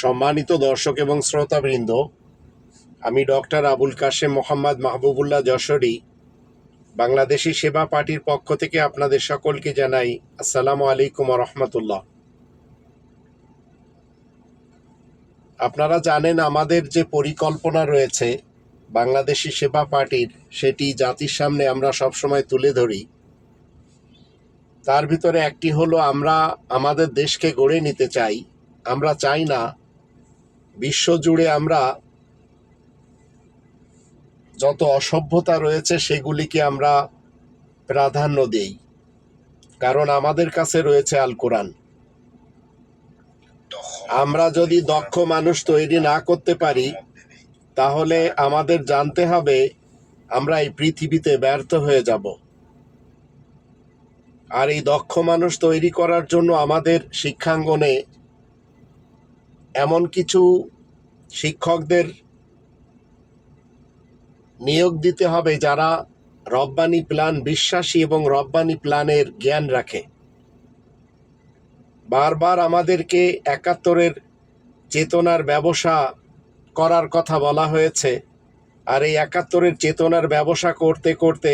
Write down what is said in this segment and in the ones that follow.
সম্মানিত দর্শক এবং শ্রোতাবৃন্দ, আমি ডক্টর আবুল কাশেম মোহাম্মদ মাহবুবুল্লাহ যশোরী, বাংলাদেশি সেবা পার্টির পক্ষ থেকে আপনাদের সকলকে জানাই আসসালামু আলাইকুম রহমতুল্লাহ আপনারা জানেন আমাদের যে পরিকল্পনা রয়েছে বাংলাদেশি সেবা পার্টির, সেটি জাতির সামনে আমরা সবসময় তুলে ধরি। তার ভিতরে একটি হলো আমরা আমাদের দেশকে গড়ে নিতে চাই, আমরা চাই না বিশ্বজুড়ে আমরা যত অসভ্যতা রয়েছে, সেগুলিকে আমরা প্রাধান্য দেই। কারণ আমাদের কাছে রয়েছে আল কোরআন। আমরা যদি দক্ষ মানুষ তৈরি না করতে পারি, তাহলে আমাদের জানতে হবে, আমরা এই পৃথিবীতে ব্যর্থ হয়ে যাব। আর এই দক্ষ মানুষ তৈরি করার জন্য আমাদের শিক্ষাঙ্গনে এমন কিছু শিক্ষকদের নিয়োগ দিতে হবে যারা রব্বানি প্ল্যান বিশ্বাসী এবং রব্বানি প্ল্যানের জ্ঞান রাখে। বারবার আমাদেরকে একাত্তরের চেতনার ব্যবসা করার কথা বলা হয়েছে, আর এই একাত্তরের চেতনার ব্যবসা করতে করতে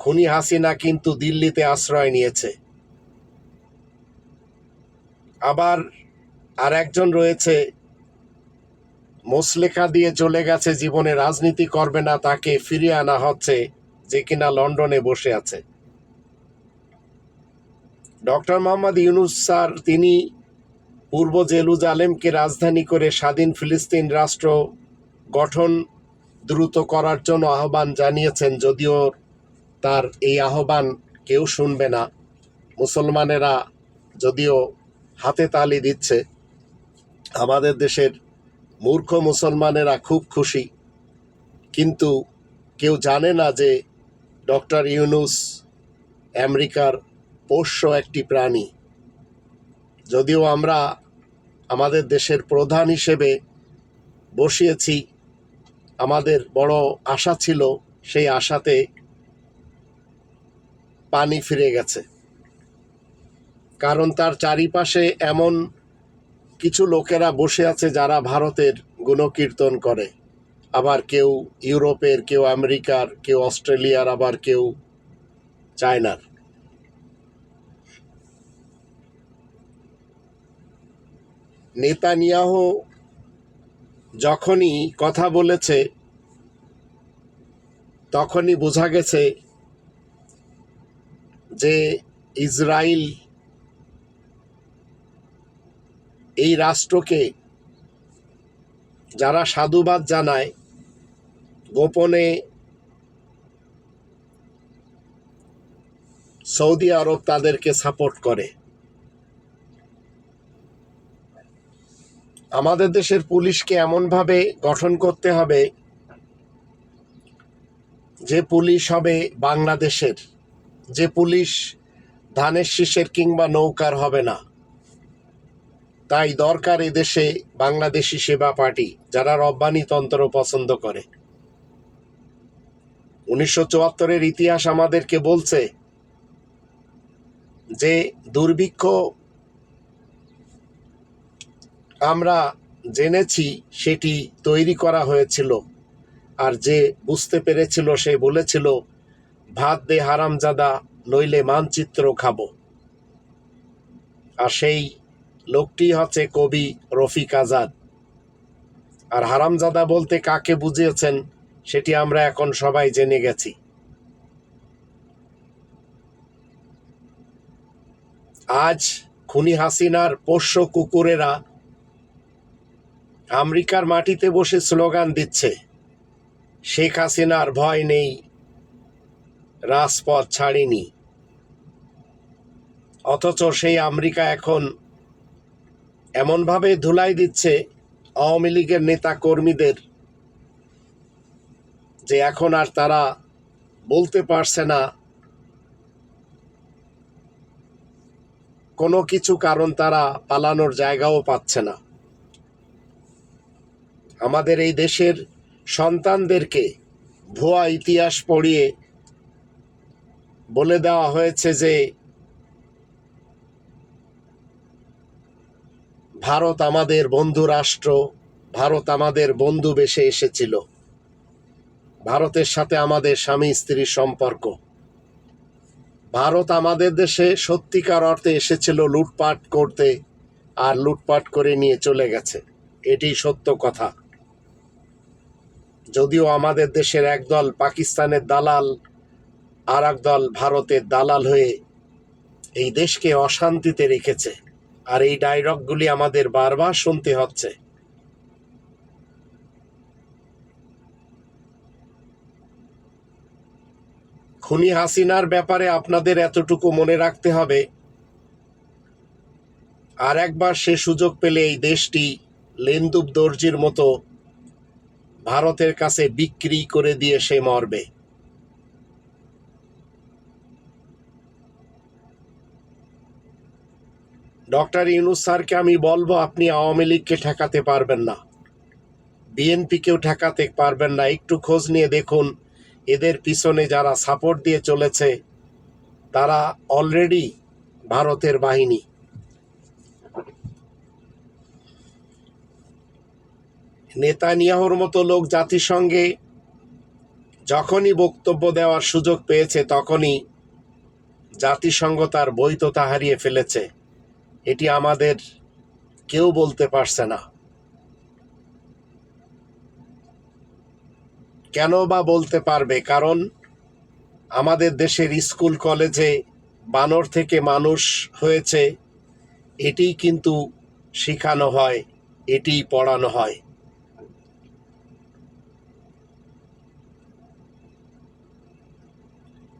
খুনি হাসিনা কিন্তু দিল্লিতে আশ্রয় নিয়েছে। আবার আর একজন রয়েছে, মোসলেখা দিয়ে চলে গেছে, জীবনে রাজনীতি করবে না, তাকে ফিরিয়ে আনা হচ্ছে, যে কিনা লন্ডনে বসে আছে। ডক্টর মোহাম্মদ ইউনুস স্যার, তিনি পূর্ব জেরুজালেমকে রাজধানী করে স্বাধীন ফিলিস্তিন রাষ্ট্র গঠন দ্রুত করার জন্য আহ্বান জানিয়েছেন, যদিও তার এই আহ্বান কেউ শুনবে না। মুসলমানেরা যদিও হাতে তালি দিচ্ছে। আমাদের দেশের মূর্খ মুসলমানেরা খুব খুশি। কিন্তু কেউ জানে না যে ডক্টর ইউনুস আমেরিকার পোষ্য একটি প্রাণী। যদিও আমরা আমাদের দেশের প্রধান হিসেবে বসিয়েছি, আমাদের বড় আশা ছিল সেই আশাতে পানি ফিরে গেছে। কারণ তার চারিপাশে এমন কিছু লোকেরা বসে আছে যারা ভারতের গুণকীর্তন করে। আবার কেউ ইউরোপের, কেউ আমেরিকার, কেউ অস্ট্রেলিয়ার, আবার কেউ চায়নার। নেতানিয়াহ যখনই কথা বলেছে, তখনই বোঝা গেছে যে ইসরায়েল এই রাষ্ট্রকে যারা সাধুবাদ জানায়, গোপনে সৌদি আরব তাদেরকে সাপোর্ট করে। আমাদের দেশের পুলিশকে এমনভাবে গঠন করতে হবে যে পুলিশ হবে বাংলাদেশের, যে পুলিশ ধানের শীষের কিংবা নৌকার হবে না। তাই দরকার দেশে বাংলাদেশি সেবা পার্টি, যারা রব্বানি তন্ত্র পছন্দ করে। উনিশশো চুয়াত্তরের ইতিহাস আমাদেরকে বলছে যে, দুর্ভিক্ষ আমরা জেনেছি, সেটি তৈরি করা হয়েছিল। আর যে বুঝতে পেরেছিল, সে বলেছিল, ভাত দে হারামজাদা, নইলে মানচিত্র খাব। আর সেই লোকটি হচ্ছে কবি রফিক আজাদ। আর হারামজাদা বলতে কাকে বুঝিয়েছেন, সেটি আমরা এখন সবাই জেনে গেছি। আজ খুনি হাসিনার পোষ্য কুকুরেরা আমেরিকার মাটিতে বসে স্লোগান দিচ্ছে, শেখ হাসিনার ভয় নেই, রাজপথ ছাড়িনি। অথচ সেই আমেরিকা এখন এমনভাবে ধুলাই দিচ্ছে আওয়ামী লীগের নেতা কর্মীদের যে এখন আর তারা বলতে পারছে না। কোনো কিছু কারণ তারা পালানোর জায়গাও পাচ্ছে না। আমাদের এই দেশের সন্তানদেরকে ভুয়া ইতিহাস পড়িয়ে বলে দেওয়া হয়েছে যে ভারত আমাদের বন্ধু রাষ্ট্র, ভারত আমাদের বন্ধু বেশে এসেছিল। ভারতের সাথে আমাদের স্বামী স্ত্রীর সম্পর্ক। ভারত আমাদের দেশে সত্যিকার অর্থে এসেছিল লুটপাট করতে আর লুটপাট করে নিয়ে চলে গেছে। এটি সত্য কথা। যদিও আমাদের দেশের একদল পাকিস্তানের দালাল আর দল ভারতের দালাল হয়ে এই দেশকে অশান্তিতে রেখেছে। আর এই ডায়লগগুলি আমাদের বারবার শুনতে হচ্ছে। খুনি হাসিনার ব্যাপারে আপনাদের এতটুকু মনে রাখতে হবে। আর একবার সে সুযোগ পেলে এই দেশটি লেন্দুব দর্জির মতো ভারতের কাছে বিক্রি করে দিয়ে সে মরবে। ডক্টর ইউনুস স্যারকে আমি বলব, আপনি আওয়ামী লীগকে ঠেকাতে পারবেন না। বিএনপিকেও ঠেকাতে পারবেন না। একটু খোঁজ নিয়ে দেখুন, এদের পিছনে যারা সাপোর্ট দিয়ে চলেছে, তারা অলরেডি ভারতের বাহিনী। নেতানিয়াহুর মতো লোক জাতিসংঘে যখনই বক্তব্য দেওয়ার সুযোগ পেয়েছে, তখনই জাতিসংঘ তার বৈধতা হারিয়ে ফেলেছে। এটি আমাদের কেউ বলতে পারছে না। কেন বা বলতে পারবে? কারণ আমাদের দেশের স্কুল, কলেজে বানর থেকে মানুষ হয়েছে এটি কিন্তু শেখানো হয় এটি পড়ানো হয়।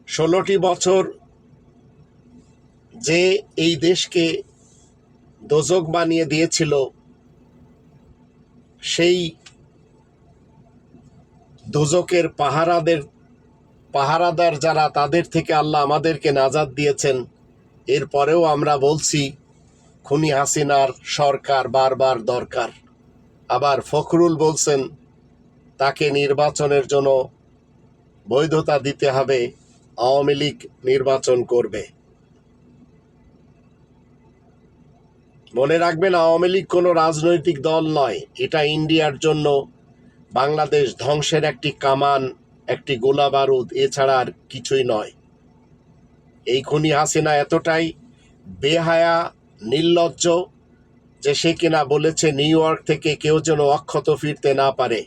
ষোলোটি বছর যে এই দেশকে দোজক বানিয়ে দিয়েছিল। সেই দোজকের পাহারাদের, পাহারাদার যারা, তাদের থেকে আল্লাহ আমাদেরকে নাজাদ দিয়েছেন। এরপরেও আমরা বলছি, খুনি হাসিনার সরকার বারবার দরকার। আবার ফখরুল বলছেন, তাকে নির্বাচনের জন্য বৈধতা দিতে হবে, আওয়ামী লীগ নির্বাচন করবে। মনে রাখবেন, আওয়ামী লীগ কোনো রাজনৈতিক দল নয়। এটা ইন্ডিয়ার জন্য বাংলাদেশ ধ্বংসের একটি কামান, একটি গোলা বারুদ এছাড়া আর কিছুই নয়। এই খুনি হাসিনা এতটাই বেহায়া, নির্লজ্জ যে সে কিনা বলেছে নিউ ইয়র্ক থেকে কেউ যেন অক্ষত ফিরতে না পারে।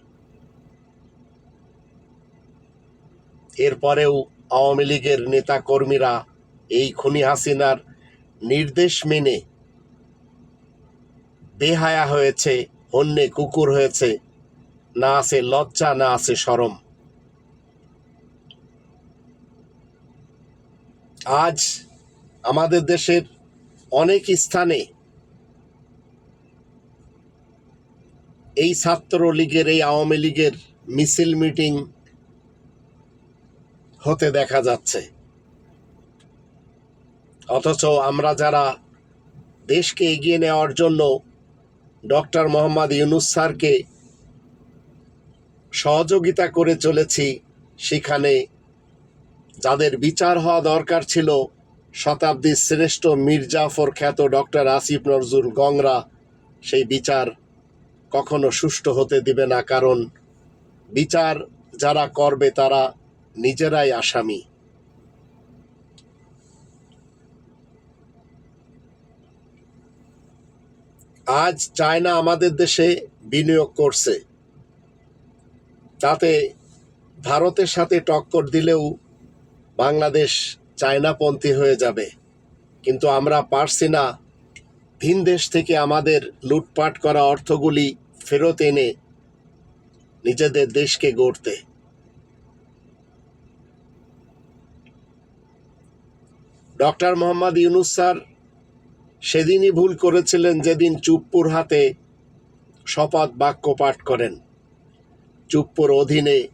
এরপরেও আওয়ামী লীগের নেতা কর্মীরা এই খুনি হাসিনার নির্দেশ মেনে বেহায়া হয়েছে, অন্যে কুকুর হয়েছে। না আছে লজ্জা, না আছে সরম আজ আমাদের দেশের অনেক স্থানে এই ছাত্র লীগের এই আওয়ামী লীগের মিছিল মিটিং হতে দেখা যাচ্ছে। অথচ আমরা যারা দেশকে এগিয়ে নেওয়ার জন্য ডক্টর মোহাম্মদ ইউনুস স্যারকে সহযোগিতা করে চলেছি। সেখানে যাদের বিচার হওয়া দরকার ছিল, শতাব্দীর শ্রেষ্ঠ মির্জাফর খ্যাত ডক্টর আসিফ নজরুল গংরা সেই বিচার কখনো সুষ্ঠু হতে দিবে না, কারণ বিচার যারা করবে তারা নিজেরাই আসামি। আজ চায়না আমাদের দেশে বিনিয়োগ করছে। তাতে ভারতের সাথে টক্কর দিলেও বাংলাদেশ চায়নাপন্থী হয়ে যাবে। কিন্তু আমরা পারছি না ভিন দেশ থেকে আমাদের লুটপাট করা অর্থগুলি ফেরত এনে নিজেদের দেশকে গড়তে। ডক্টর মোহাম্মদ ইউনুস স্যার সেদিনই ভুল করেছিলেন যেদিন চুপ্পুর হাতে শপথ বাক্য পাঠ করেন। চুপ্পুর অধীনে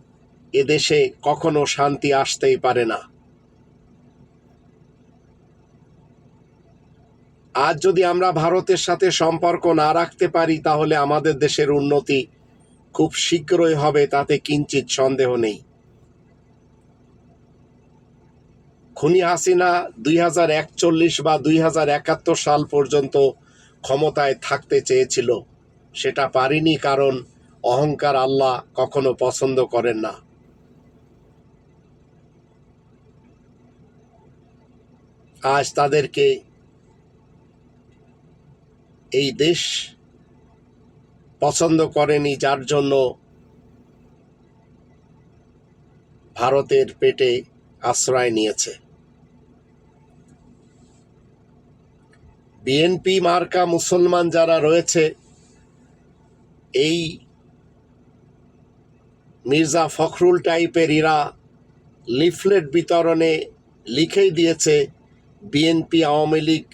এদেশে কখনো শান্তি আসতেই পারে না। আজ যদি আমরা ভারতের সাথে সম্পর্ক না রাখতে পারি, তাহলে আমাদের দেশের উন্নতি খুব শীঘ্রই হবে, তাতে কিঞ্চিত সন্দেহ নেই। খুনি হাসিনা দুই হাজার একচল্লিশ বা দুই হাজার একাত্তর সাল পর্যন্ত ক্ষমতায় থাকতে চেয়েছিল। সেটা পারিনি কারণ অহংকার আল্লাহ কখনো পছন্দ করেন না। আজ তাদেরকে এই দেশ পছন্দ করেনি যার জন্য ভারতের পেটে আশ্রয় নিয়েছে। বিএনপি মার্কা মুসলমান যারা রয়েছে, এই মির্জা ফখরুল টাইপের ইরা লিফলেট বিতরণে লিখেই দিয়েছে বিএনপি আওয়ামী লীগ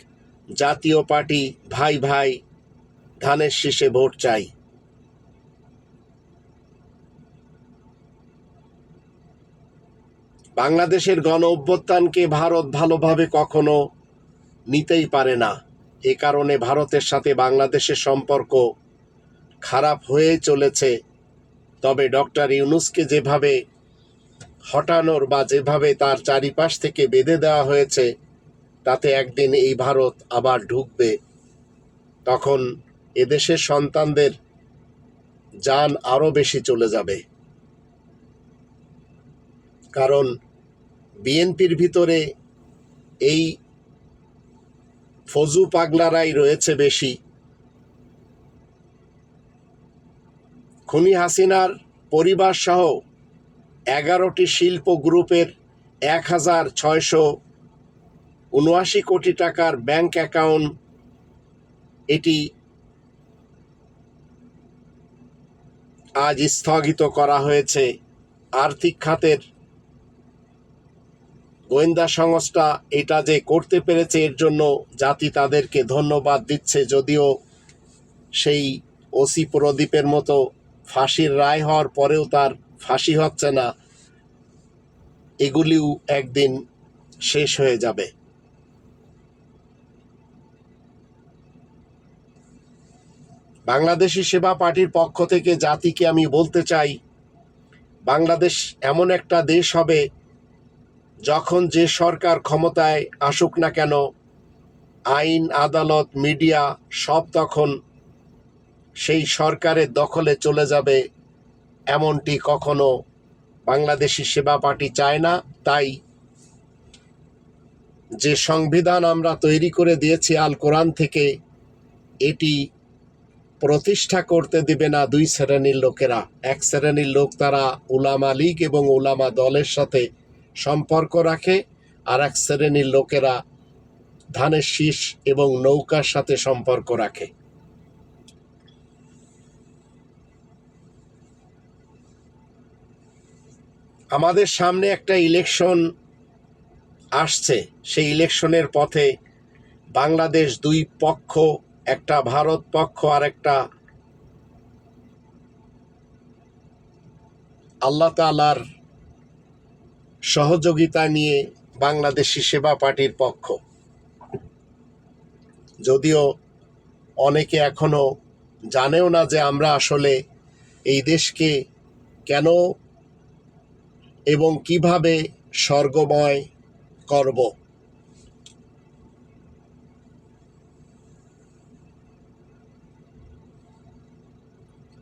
জাতীয় পার্টি ভাই ভাই ধানের শীষে ভোট চাই। বাংলাদেশের গণ অভ্যুত্থানকে ভারত ভালোভাবে কখনো নিতেই পারে না। এ কারণে ভারতের সাথে বাংলাদেশের সম্পর্ক খারাপ হয়ে চলেছে। তবে ডক্টর ইউনুসকে যেভাবে হটানোর বা যেভাবে তার চারিপাশ থেকে বেঁধে দেওয়া হয়েছে, তাতে একদিন এই ভারত আবার ঢুকবে। তখন এদেশের সন্তানদের যান আরও বেশি চলে যাবে। কারণ বিএনপির ভিতরে এই ফজু পাগলারাই রয়েছে বেশি। খুনি হাসিনার পরিবার সহ এগারোটি শিল্প গ্রুপের এক হাজার ছয়শো উনআশি কোটি টাকার ব্যাংক অ্যাকাউন্ট। এটি আজ স্থগিত করা হয়েছে। আর্থিক খাতের গোয়েন্দা সংস্থা এটা যে করতে পেরেছে এর জন্য জাতি তাদেরকে ধন্যবাদ দিচ্ছে যদিও সেই ওসি প্রদীপের মতো ফাঁসির রায় হওয়ার পরেও তার ফাঁসি হচ্ছে না, এগুলিও একদিন শেষ হয়ে যাবে। বাংলাদেশি সেবা পার্টির পক্ষ থেকে জাতিকে আমি বলতে চাই, বাংলাদেশ এমন একটা দেশ হবে যখন যে সরকার ক্ষমতায় আসুক না কেন, আইন, আদালত, মিডিয়া সব তখন সেই সরকারের দখলে চলে যাবে এমনটি কখনো বাংলাদেশি সেবা পার্টি চায় না। তাই যে সংবিধান আমরা তৈরি করে দিয়েছি আল কোরআন থেকে, এটি প্রতিষ্ঠা করতে দিবে না দুই শ্রেণির লোকেরা। এক শ্রেণির লোক তারা উলামা লীগ এবং উলামা দলের সাথে সম্পর্ক রাখে আর এক শ্রেণির লোকেরা ধানের শীষ এবং নৌকার সাথে সম্পর্ক রাখে। আমাদের সামনে একটা ইলেকশন আসছে। সেই ইলেকশনের পথে বাংলাদেশ দুই পক্ষ, একটা ভারত পক্ষ আর একটা আল্লাহ তালার সহযোগিতা নিয়ে বাংলাদেশি সেবা পার্টির পক্ষ। যদিও অনেকে এখনও জানেও না যে আমরা আসলে এই দেশকে কেন এবং কীভাবে স্বর্গময় করব।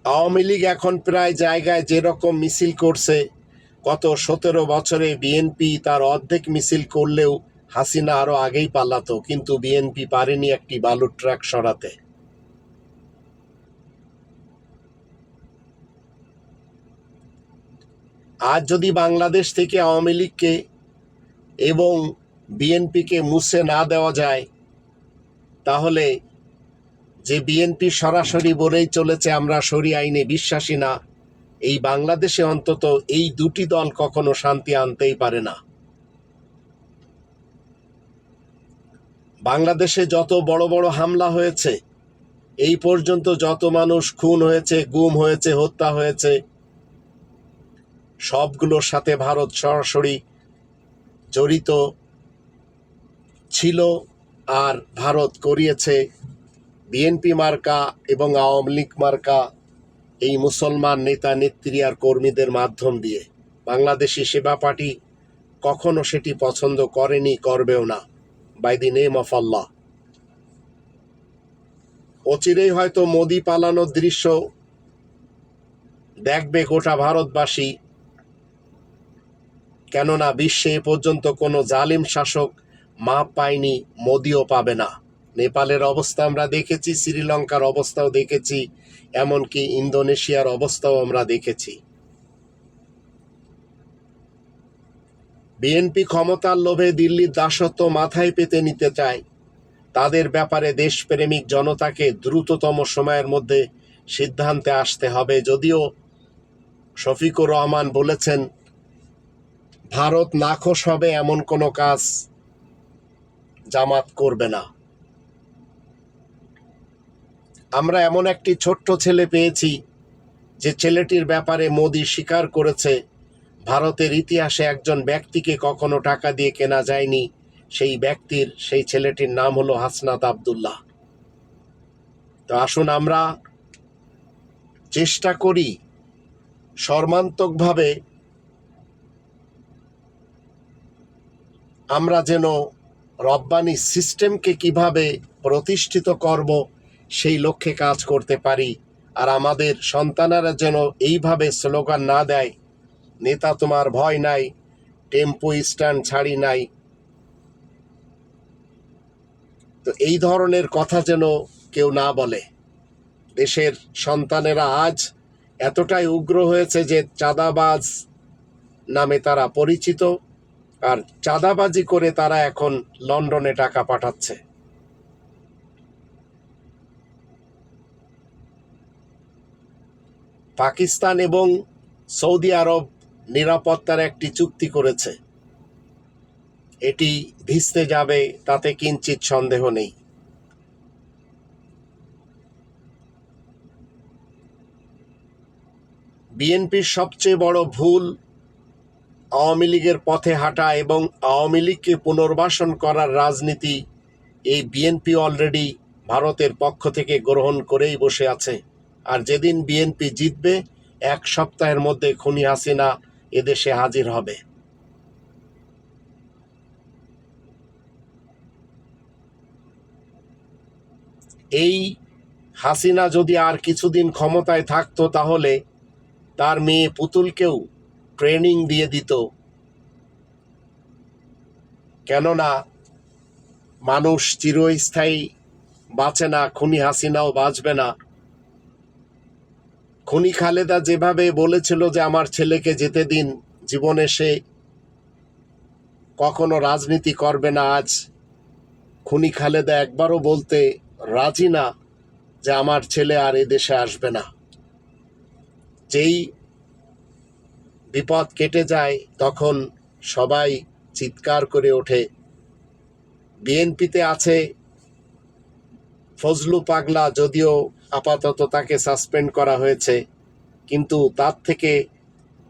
আওয়ামী লীগ এখন প্রায় জায়গায় যেরকম মিছিল করছে গত সতেরো বছরে বিএনপি তার অর্ধেক মিছিল করলেও হাসিনা আরও আগেই পালাতো, কিন্তু বিএনপি পারেনি একটি বালুর ট্রাক সরাতে। আজ যদি বাংলাদেশ থেকে আওয়ামী লীগকে এবং বিএনপিকে মুছে না দেওয়া যায়, তাহলে যে বিএনপি সরাসরি বলেই চলেছে, আমরা সরি আইনে বিশ্বাসী না এই বাংলাদেশে অন্তত এই দুটি দল কখনো শান্তি আনতেই পারে না। বাংলাদেশে যত বড় বড় হামলা হয়েছে, এই পর্যন্ত যত মানুষ খুন হয়েছে, গুম হয়েছে, হত্যা হয়েছে, সবগুলোর সাথে ভারত সরাসরি জড়িত ছিল আর ভারত করিয়েছে বিএনপি মার্কা এবং আওয়ামী লীগ মার্কা এই মুসলমান নেতা, নেত্রী আর কর্মীদের মাধ্যম দিয়ে। বাংলাদেশি সেবা পার্টি কখনো সেটি পছন্দ করেনি, করবেও না। By the name of Allah. অচিরেই হয়তো মোদি পালানোর দৃশ্য দেখবে গোটা ভারতবাসী। কেননা বিশ্বে এ পর্যন্ত কোনো জালিম শাসক মাপ পায়নি, মোদিও পাবে না। নেপালের অবস্থা আমরা দেখেছি, শ্রীলঙ্কার অবস্থাও দেখেছি, এমনকি ইন্দোনেশিয়ার অবস্থাও আমরা দেখেছি। বিএনপি ক্ষমতার লোভে দিল্লির দাসত্ব মাথায় পেতে নিতে চায়। তাদের ব্যাপারে দেশপ্রেমিক জনতাকে দ্রুততম সময়ের মধ্যে সিদ্ধান্তে আসতে হবে। যদিও শফিকুর রহমান বলেছেন, ভারত নাখোশ হবে এমন কোনো কাজ জামাত করবে না। আমরা এমন একটি ছোট্ট ছেলে পেয়েছি যে ছেলেটির ব্যাপারে মোদি স্বীকার করেছে, ভারতের ইতিহাসে একজন ব্যক্তিকে কখনো টাকা দিয়ে কেনা যায়নি। সেই ব্যক্তির, সেই ছেলেটির নাম হলো হাসনাত আবদুল্লাহ। তো আসুন আমরা চেষ্টা করি সর্মান্তকভাবে আমরা যেন রব্বানি সিস্টেমকে কীভাবে প্রতিষ্ঠিত করব সেই লক্ষ্যে কাজ করতে পারি। আর আমাদের সন্তানেরা যেন এইভাবে স্লোগান না দেয়, নেতা, তোমার ভয় নাই, টেম্পো স্ট্যান্ড ছাড়ি নাই। তো এই ধরনের কথা যেন কেউ না বলে। দেশের সন্তানেরা আজ এতটাই উগ্র হয়েছে যে চাঁদাবাজ নামে তারা পরিচিত, আর চাঁদাবাজি করে তারা এখন লন্ডনে টাকা পাঠাচ্ছে। পাকিস্তান এবং সৌদি আরব নিরাপত্তার একটি চুক্তি করেছে। এটি ভিস্তে যাবে, তাতে কিঞ্চিত সন্দেহ নেই। বিএনপির সবচেয়ে বড় ভুল, আওয়ামী লীগের পথে হাঁটা এবং আওয়ামী লীগকে পুনর্বাসন করার রাজনীতি এই বিএনপি অলরেডি ভারতের পক্ষ থেকে গ্রহণ করেই বসে আছে। আর যেদিন বিএনপি জিতবে, এক সপ্তাহের মধ্যে খুনি হাসিনা এদেশে হাজির হবে। এই হাসিনা যদি আর কিছুদিন ক্ষমতায় থাকতো তাহলে তার মেয়ে পুতুলকেও ট্রেনিং দিয়ে দিত। কেননা মানুষ চিরস্থায়ী, বাঁচে না, খুনি হাসিনাও বাঁচবে না। খুনি খালেদা যেভাবে বলেছিল যে আমার ছেলেকে যেতে দিন, জীবনে সে কখনো রাজনীতি করবে না আজ। খুনি খালেদা একবারও বলতে রাজি না যে আমার ছেলে আর এ দেশে আসবে না। যেই বিপদ কেটে যায়, তখন সবাই চিৎকার করে ওঠে। বিএনপিতে আছে ফজলু পাগলা যদিও আপাতত তাকে সাসপেন্ড করা হয়েছে, কিন্তু তার থেকে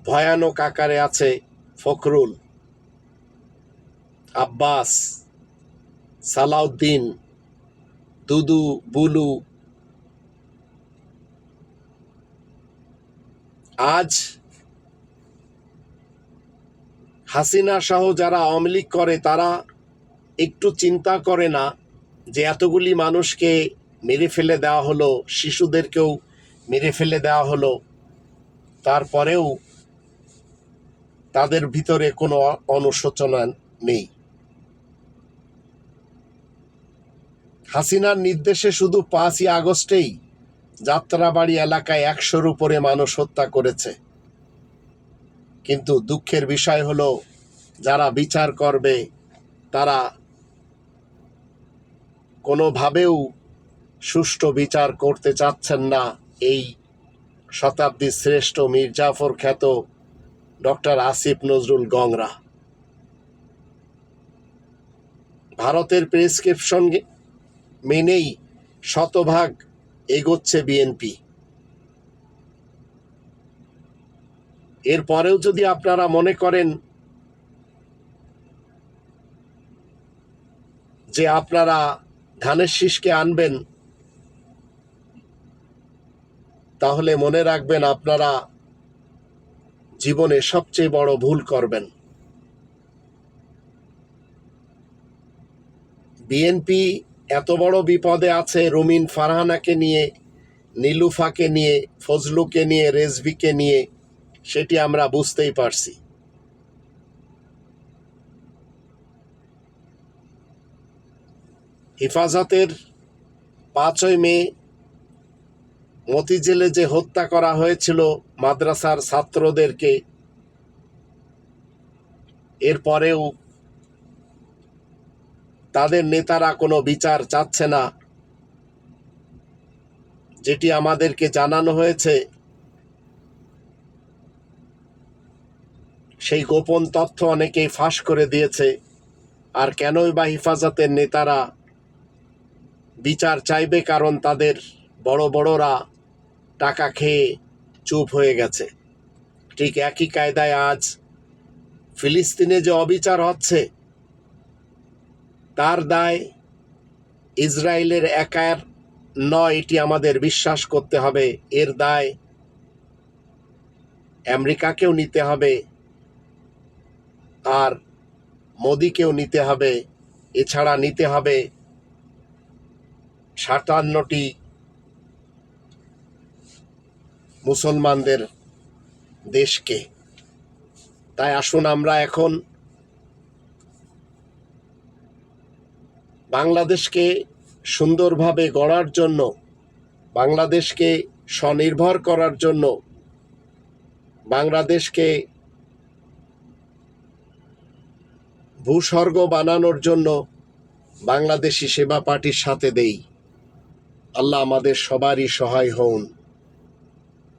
ভয়ানক আকারে আছে ফখরুল, আব্বাস, সালাউদ্দিন, দুদু, বুলু। আজ হাসিনা সহ যারা আওয়ামী লীগ করে, তারা একটু চিন্তা করে না যে এতগুলি মানুষকে মেরে ফেলে দেওয়া হলো, শিশুদেরকেও মেরে ফেলে দেওয়া হলো, তারপরেও তাদের ভিতরে কোনো অনুশোচনা নেই। হাসিনার নির্দেশে শুধু পাঁচই আগস্টেই যাত্রাবাড়ি এলাকায় একশোর উপরে মানুষ হত্যা করেছে। কিন্তু দুঃখের বিষয় হলো, যারা বিচার করবে, তারা কোনোভাবেও সুষ্ঠু বিচার করতে চাচ্ছেন না এই শতাব্দীর শ্রেষ্ঠ মির্জাফর খ্যাত ডক্টর আসিফ নজরুল গংরা। ভারতের প্রেসক্রিপশন মেনেই শতভাগ এগোচ্ছে বিএনপি। এরপরেও যদি আপনারা মনে করেন যে আপনারা ধানের শীষকে আনবেন, তাহলে মনে রাখবেন আপনারা জীবনে সবচেয়ে বড় ভুল করবেন। বিএনপি এত বড় বিপদে আছে, রুমিন ফারহানাকে নিয়ে, নীলুফাকে নিয়ে, ফজলুকে নিয়ে, রেজভিকে নিয়ে, সেটি আমরা বুঝতেই পারছি। হেফাজতের পাঁচই মে মতিঝিলে যে হত্যা করা হয়েছিল মাদ্রাসার ছাত্রদেরকে এরপরেও তাদের নেতারা কোনো বিচার চাচ্ছে না। যেটি আমাদেরকে জানানো হয়েছে, সেই গোপন তথ্য অনেকেই ফাঁস করে দিয়েছে। আর কেনই বা হেফাজতের নেতারা বিচার চাইবে কারণ তাদের বড় বড়রা টাকা খেয়ে চুপ হয়ে গেছে। ঠিক একই কায়দায় আজ ফিলিস্তিনে যে অবিচার হচ্ছে, তার দায় ইসরায়েলের একার নয়, এটি আমাদের বিশ্বাস করতে হবে। এর দায় আমেরিকাকেও নিতে হবে আর মোদিকেও নিতে হবে। এছাড়া নিতে হবে সাতান্নটি মুসলমানদের দেশকে। তাই আসুন আমরা এখন বাংলাদেশকে সুন্দরভাবে গড়ার জন্য, বাংলাদেশকে স্বনির্ভর করার জন্য, বাংলাদেশকে ভূস্বর্গ বানানোর জন্য বাংলাদেশি সেবা পার্টির সাথে দেই। আল্লাহ আমাদের সবারই সহায় হন